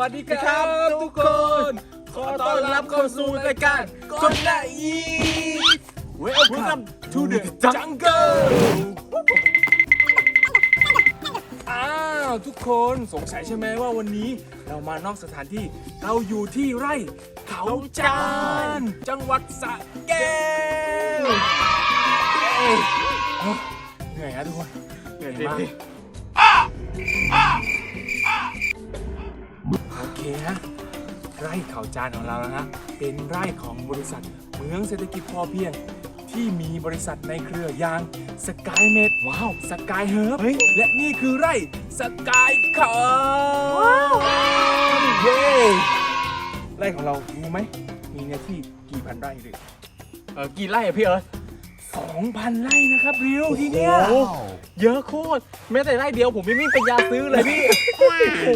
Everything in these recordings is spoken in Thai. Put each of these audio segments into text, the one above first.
สวัสดีครับทุกคน ขอต้อนรับเข้าสู่รายการคนไหน Welcome to the jungle อ้าวทุกคนสงสัยใช่ไหมว่าวันนี้เรามานอกสถานที่เราอยู่ที่ไร่เขาจานจังหวัดสระแก้วเอ้ยเหนื่อยฮะทุกคนเหนื่อยมาก ฮะไร่เขาจานของเรานะฮะเป็นไร่ของบริษัทเมืองเศรษฐกิจพอเพียง ที่มีบริษัทในเครืออย่างสกายเมดว้าวสกายเฮิร์บและนี่คือไร่สกายคาร์เย้ไร่ของเรารู้ไหมมีเนื้อที่กี่พันไร่หรือเออกี่ไร่อะพี่เอิร์ธสองพันไร่นะครับริวที่เนี้ยโอ้โหเยอะโคตรแม้แต่ไร่เดียวผมยังไม่มีปัญญาซื้อเลยพี่ โอ้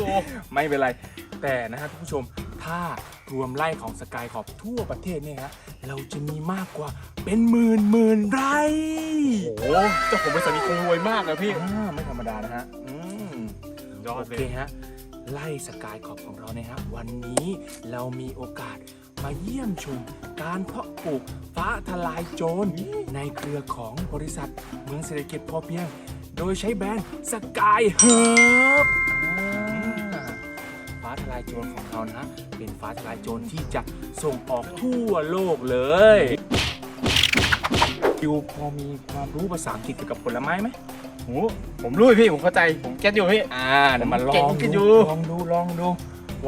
โห ไม่เป็นไร แต่นะฮะท่านผู้ชมถ้ารวมไร่ของสกายขอบทั่วประเทศเนี่ยฮะเราจะมีมากกว่าเป็นหมื่นหมื่นไร่โอ้โหเจ้าผมเป็นสามีคงรวยมากนะพี่อ่าไม่ธรรมดานะฮะอืมยอดโอเลเคยฮะไล่สกายขอบของเราเนี่ยฮะวันนี้เรามีโอกาสมาเยี่ยมชมการเพาะปลูกฟ้าทลายโจรในเครือของบริษัทเมืองเศรษฐกิจพอเพียง โดยใช้แบรนด์สกายเฮิร์บฟ้าทลายโจรของเรานะฮะเป็นฟ้าทลายโจรที่จะส่งออกทั่วโลกเลยยูพอมีความรู้ภาษาอังกฤษเกี่ยวกับผลไม้ไหมโอ้โหผมรู้พี่ ผมเข้าใจ ผมเก็ตอยู่พี่ อ่าเดี๋ยวมาลเก่องงกันอดูยู่ลองดูลองดู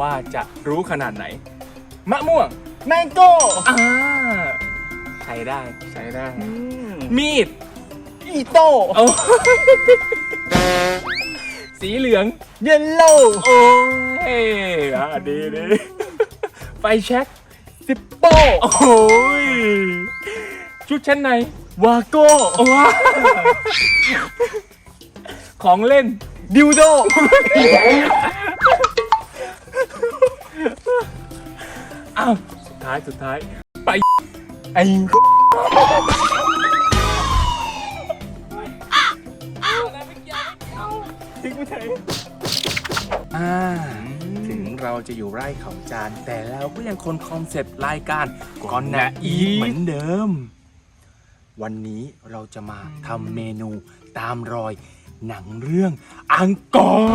ว่าจะรู้ขนาดไหน มะม่วงแมงโก้อ่าใช้ได้ใช้ได้ มีด อีโต้โอ้สีเหลือง เยลโล่โอ้ย อะดีดีไฟแช็กซิปโป้โอ้ยชุดชั้นในวาโก้ว้าของเล่นดิวโดอ้าวสุดท้ายสุดท้าย ไป ไอ้ทิ้งไปเถอะอ่าถึง เราจะอยู่ไร่เขาจาน แต่เราก็ยังคงคอนเซปต์รายการก่อนนะอีเหมือนเดิม วันนี้เราจะมาทำเมนูตามรอย หนังเรื่องอังกอร์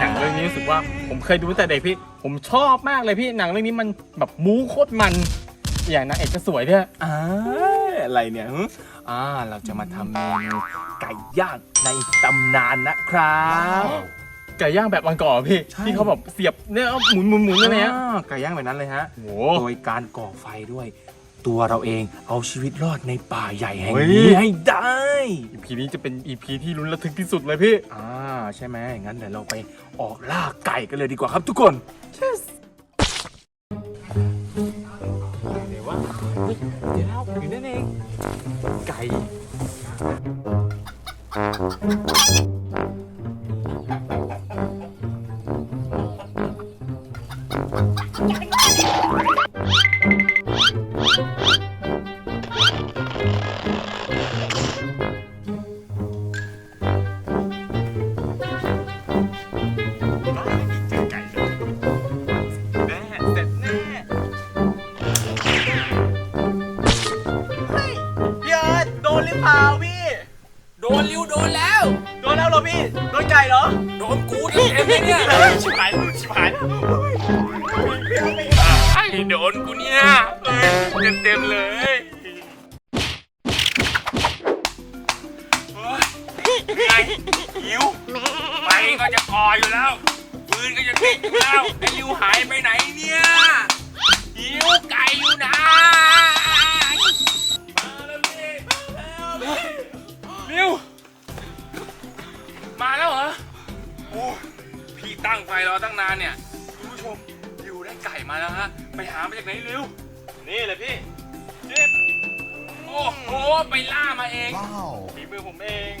หนังเรื่องนี้รู้สึกว่าผมเคยดูตั้งแต่เด็กพี่ ผมชอบมากเลยพี่หนังเรื่องนี้มันแบบมูโคตรมัน อย่างนางเอกก็สวยด้วยอ่าอะไรเนี่ยฮึอ่าเราจะมาทำเมนูไก่ย่างในตำนานนะครับ ไก่ย่างแบบมังกรพี่ใช่ ที่เขาแบบเสียบเนี่ยหมุนหมุนหมุนอะไรเนี้ยอ่าไก่ย่างแบบนั้นเลยฮะ โอ้โห โดยการก่อไฟด้วย ตัวเราเองเอาชีวิตรอดในป่าใหญ่แห่งเฮ้ย นี้ให้ได้อีพีนี้จะเป็นอีพีที่ลุ้นระทึกที่สุดเลยพี่ อ่าใช่ไหมงั้นเดี๋ยวเราไปออกล่าไก่กันเลยดีกว่าครับทุกคนเไอ้โดนกูเนี่ยเต็มเต็มๆเลยโอ๊ยไงหิวไปก็จะคออยู่แล้วปืนก็จะติดอยู่แล้วไอ้ริวหายไปไหนเนี่ยหิวไก่อยู่ไหนมาแล้วพี่มาแล้วพี่ริว มาแล้วเหรอ โอ้ พี่ตั้งไฟรอตั้งนานเนี่ย แล้วฮะ ไปหามาจากไหนริวนี่เลยพี่เจ็บโอ้โห ไปล่ามาเองฝีมือผมเอง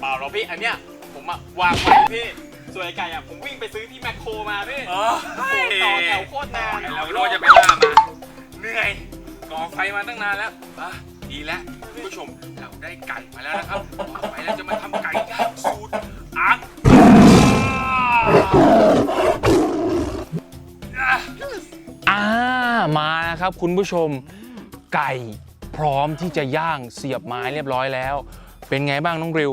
เปล่าหรอกพี่ อันเนี้ยผมอะวางไว้พี่ ส่วนไอ้ไก่อะผมวิ่งไปซื้อที่แมคโครมาพี่โอ้โอ้โหต่อแถวโคตรนานเราโลจะไปล่ามา เหนื่อย ก่อไฟมาตั้งนานแล้วอะดีแล้วคุณผู้ชม เราได้ไก่มาแล้วนะครับต่อไปเราจะมาทำไก่ย่างสูตร ครับคุณผู้ชมไก่พร้อมที่จะย่างเสียบไม้เรียบร้อยแล้ว เป็นไงบ้างน้องริว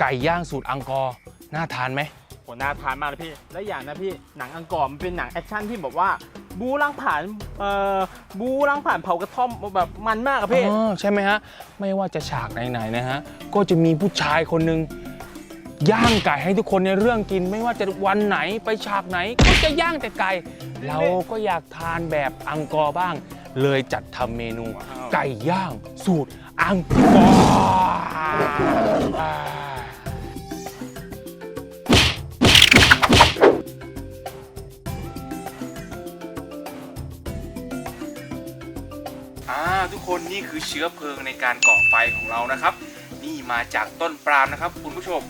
ไก่ย่างสูตรอังกอร์น่าทานไหมโหน่าทานมากเลยพี่ และอย่างนะพี่หนังอังกอร์มันเป็นหนังแอคชั่นที่แบบว่าบูล้างผ่านเอ่อบูล้างผ่านเผากระท่อมแบบมันมากอะพี่อ๋อใช่ไหมฮะ ไม่ว่าจะฉากไหนๆนะฮะ ก็จะมีผู้ชายคนหนึ่ง ย่างไก่ให้ทุกคนในเรื่องกินไม่ว่าจะวันไหนไปฉากไหนก็จะย่างแต่ไก่ เราก็อยากทานแบบอังกอร์บ้าง เลยจัดทำเมนู ไก่ย่างสูตรอังกอร์ทุกคนนี่คือเชื้อเพลิงในการก่อไฟของเรานะครับ นี่มาจากต้นปาล์มนะครับ คุณผู้ชม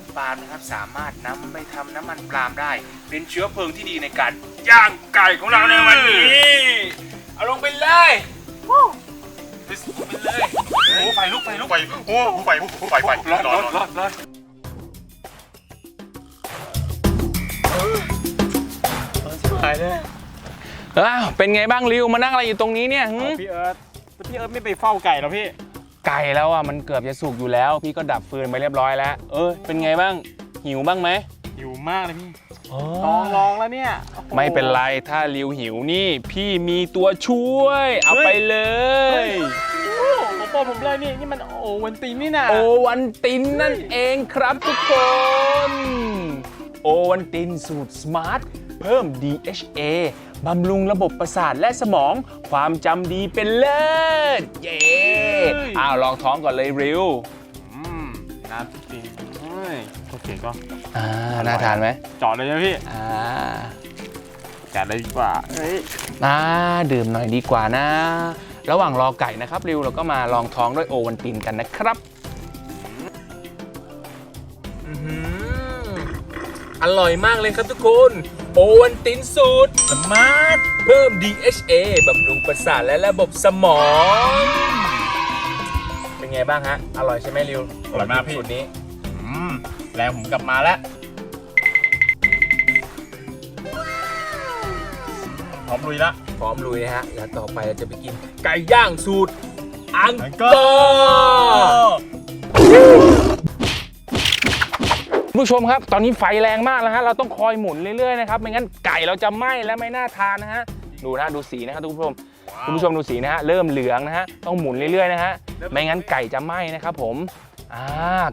กปาล์มนะครับสามารถนำไปทำน้ำมันปาล์มได้ เป็นเชื้อเพลิงที่ดีในการย่างไก่ของเราในวันนี้ เอาลงไปเลยไปเลยโอ้ไฟลุกไฟลุกไฟโอ้ไฟไฟไฟร้อนร้อนร้อนร้อนอ้าวเป็นไงบ้างริวมานั่งอะไรอยู่ตรงนี้เนี่ยหึพี่เอิร์ธแต่พี่เอิร์ธไม่ไปเฝ้าไก่เหรอพี่ ไก่แล้วอะมันเกือบจะสุกอยู่แล้ว พี่ก็ดับฟืนไปเรียบร้อยแล้ว เออเป็นไงบ้างหิวบ้างไหมหิวมากเลยพี่อ๋อลองลองแล้วเนี่ยโอ้โหไม่เป็นไรถ้าริวหิวนี่ พี่มีตัวช่วย เอาไปเลย โอ้โหของโปรดผมเลยนี่นี่มันโอวันตีนนี่นะโอวันตินนั่นเองครับทุกคน โอวันตินสูตรสมาร์ท เพิ่ม DHA บำรุงระบบประสาทและสมอง ความจำดีเป็นเลิศ เย้อ้าวลองท้องก่อนเลยริวอืมน้ำจริงเฮ้ยโอเคก็อ่าน่าทานไหมจอดเลยนะพี่อ่าจัดเลยดีกว่าเฮ้ยอ่าดื่มหน่อยดีกว่านะ ระหว่างรอไก่นะครับริวเราก็มาลองท้องด้วยโอวันตินกันนะครับอร่อยมากเลยครับทุกคน โอวันตินสูตร สมาร์ท เพิ่ม DHA บำรุงประสาทและระบบสมอง เป็นไงบ้างฮะ อร่อยใช่ไหมริวอร่อยมากพี่ สูตรนี้ อืมแรงผมกลับมาแล้วพร้อมลุยละพร้อมลุยนะฮะ แล้วต่อไปเราจะไปกินไก่ย่างสูตร อังกอร์ ผู้ชมครับ ตอนนี้ไฟแรงมากแล้วฮะเราต้องคอยหมุนเรื่อยๆนะครับไม่งั้นไก่เราจะไหม้และไม่น่าทานนะฮะดูนะดูสีนะครับทุกผู้ชมคุณผู้ชมดูสีนะฮะเริ่มเหลืองนะฮะต้องหมุนเรื่อยๆนะฮะไม่งั้นไก่จะไหม้นะครับผมอ่า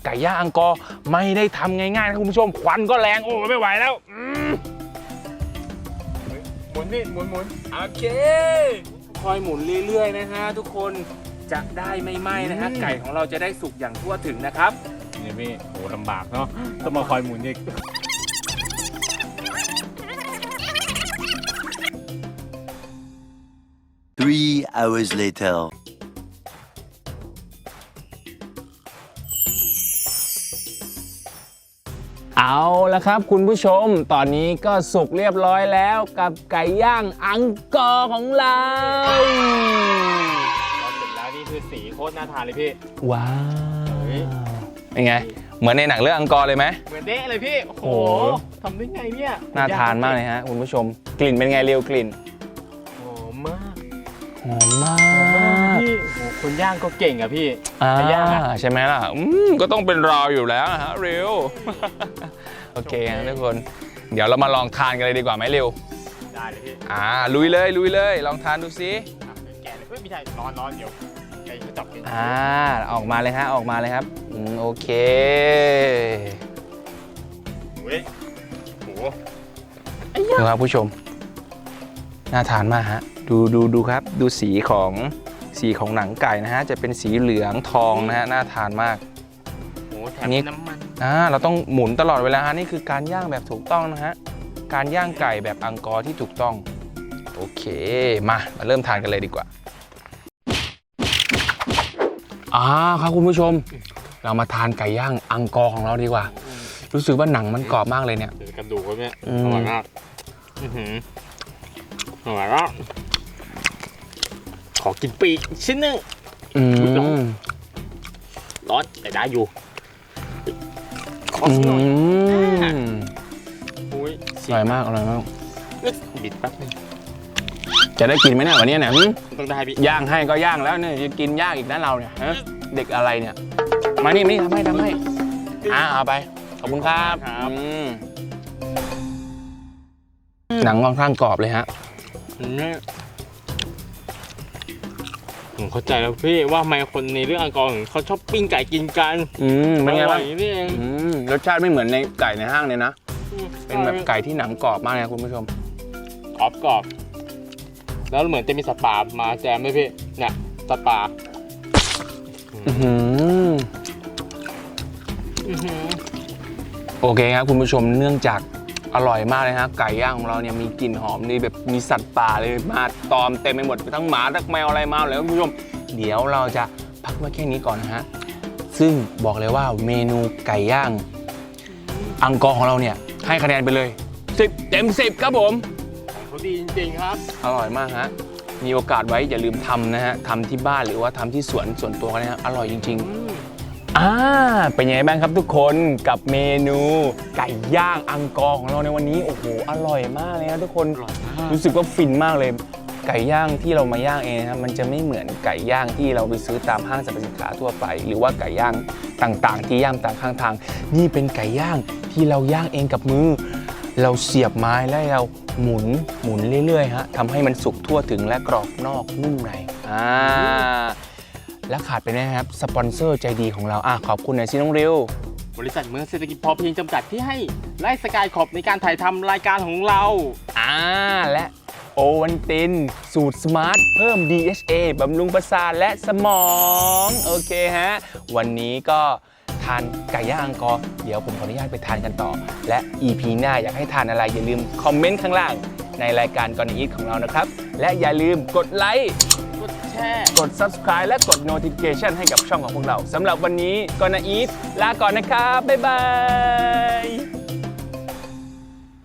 ไก่ย่างอังกอร์ไม่ได้ทำง่ายๆนะคุณผู้ชมควันก็แรงโอ้ไม่ไหวแล้วอืมหมุนพี่หมุนหมุนโอเค คอยหมุนเรื่อยๆนะฮะทุกคนจะได้ไม่ไหม้นะฮะไก่ของเราจะได้สุกอย่างทั่วถึงนะครับ นี่พี่โหลำบากเนาะต้องมาคอยหมุนอีก Three hours later. เอาละครับคุณผู้ชมตอนนี้ก็สุกเรียบร้อยแล้วกับไก่ย่างอังกอร์ของเราตอนเสร็จแล้วนี่คือสีโคตรน่าทานเลยพี่ ว้าเฮ้ยว เป็นไง เหมือนในหนังเรื่องอังกอร์เลยไหม เหมือนเด้เลยพี่ โอ้โหโอ้โห ทำได้ไงเนี่ยน่าทานมากเลยฮะคุณผู้ชม กลิ่นเป็นไงเรียวกลิ่นหอมมากหอมมาหอมมากกพี่โอ้โหคนย่างก็เก่งอะพี่ อ่าไก่ย่างอะ ใช่ไหมล่ะอืมก็ต้องเป็นราวอยู่แล้วนะฮะเร็วโอเคฮะทุกคน เดี๋ยวเรามาลองทานกันเลยดีกว่าไหมเร็ว ได้เลยพี่อ่าลุยเลยลุยเลย ลองทานดูซิอะแกะเลยเอ้ยไม่ใช่ร้อนร้อนเดี๋ยว ไก่ก็จับกินอ่าออกมาเลยฮะออกมาเลยครับอืมโอเคเฮ้ยโอ้โหดูครับผู้ชม น่าทานมากฮะดูดูดูครับ ดูสีของสีของหนังไก่นะฮะ จะเป็นสีเหลืองทองนะฮะ น่าทานมากโอ้โหแถอัมนนี้ น้ำมันอ่าเราต้องหมุนตลอดเวลาฮะนี่คือการย่างแบบถูกต้องนะฮะ การย่างไก่แบบอังกอร์ที่ถูกต้อง โอเค มา มาเริ่มทานกันเลยดีกว่า อ่าครับคุณผู้ชม เรามาทานไก่ย่างอังกอร์ของเราดีกว่า รู้สึกว่าหนังมันกรอบมากเลยเนี่ย เดี๋ยวกระดูกไว้เนี่ยอืม อร่อยมากอื้อหืออร่อยมากขอกินปีกชิ้นหนึงอืมร้อนแต่ได้อยู่ขออืสักหน่อยมอุ้ยอร่อยมากอร่อยมาก เอ้ยบิดแป๊บนึง จะได้กินไหมเนี่ยวันนี้เนี่ยหึต้องได้พี่ย่างให้ก็ย่างแล้วเนี่ยจะกินย่างอีกนะเราเนี่ยฮะเด็กอะไรเนี่ย มานี่มานี่ทำให้ทำให้อ่าเอาไป ขอบคุณครับอืมหนังค่อนข้างกรอบเลยฮะนี่ผมเข้าใจแล้วพี่ว่าทำไมคนในเรื่องอังกอร์ถึงเขาชอบปิ้งไก่กินกันอืมเป็นไงอร่บ้าองยนี่เองอืมรสชาติไม่เหมือนในไก่ในห้างเลยนะ เป็นแบบไก่ที่หนังกรอบมากเลยนะคุณผู้ชม กรอบกรอบ แล้วเหมือนจะมีสัตว์ป่ามาแจมด้วยพี่เนี่ยสัตว์ป่าโอเคครับคุณผู้ชมเนื่องจากอร่อยมากเลยฮะไก่ย่างของเราเนี่ยมีกลิ่นหอมนี่แบบมีสัตว์ป่าเลยมาตอมเต็มไปหมดทั้งหมาทั้งแมวอะไรมาเลยคุณผู้ชม เดี๋ยวเราจะพักไว้แค่นี้ก่อนนะฮะซึ่งบอกเลยว่าเมนูไก่ย่าง อังกอร์ของเราเนี่ยให้คะแนนไปเลย 10 เต็ม 10 ครับผม ดีจริงๆครับ อร่อยมากฮะ มีโอกาสไว้อย่าลืมทำนะฮะทำที่บ้านหรือว่าทำที่สวนส่วนตัวกันนะฮะอร่อยจริง ๆ อ่าเป็นยังไงบ้างครับทุกคนกับเมนูไก่ย่างอังกอร์ของเราในวันนี้โอ้โหอร่อยมากเลยนะทุกคนอร่อยมาก รู้สึกว่าฟินมากเลย ไก่ย่างที่เรามาย่างเองนะครับมันจะไม่เหมือนไก่ย่างที่เราไปซื้อตามห้างสรรพสินค้าทั่วไป หรือว่าไก่ย่างต่างๆ ที่ย่างตามข้างทาง นี่เป็นไก่ย่างที่เราย่างเองกับมือ เราเสียบไม้แล้วเราหมุนหมุนเรื่อยๆฮะทำให้มันสุกทั่วถึงและกรอบนอกนุ่มในอ่าและขาดไปไม่ได้นะครับ สปอนเซอร์ใจดีของเราอะขอบคุณหน่อยสิน้องริวบริษัทเมืองเศรษฐกิจพอเพียงจำกัดที่ให้ไล่สกายขอบในการถ่ายทำรายการของเรา อ่าและโอวันติน สูตรสมาร์ท เพิ่ม DHA บำรุงประสาทและสมอง โอเคฮะ วันนี้ก็ ทานไก่ย่างอังกอร์เดี๋ยวผมขออนุญาตไปทานกันต่อ และ EP หน้าอยากให้ทานอะไรอย่าลืมคอมเมนต์ข้างล่าง ในรายการกอนอีทของเรานะครับ และอย่าลืมกดไลค์กดแชร์กด subscribe และกด notification ให้กับช่องของพวกเราสำหรับวันนี้กอนอีทลาก่อนนะครับบ๊ายบาย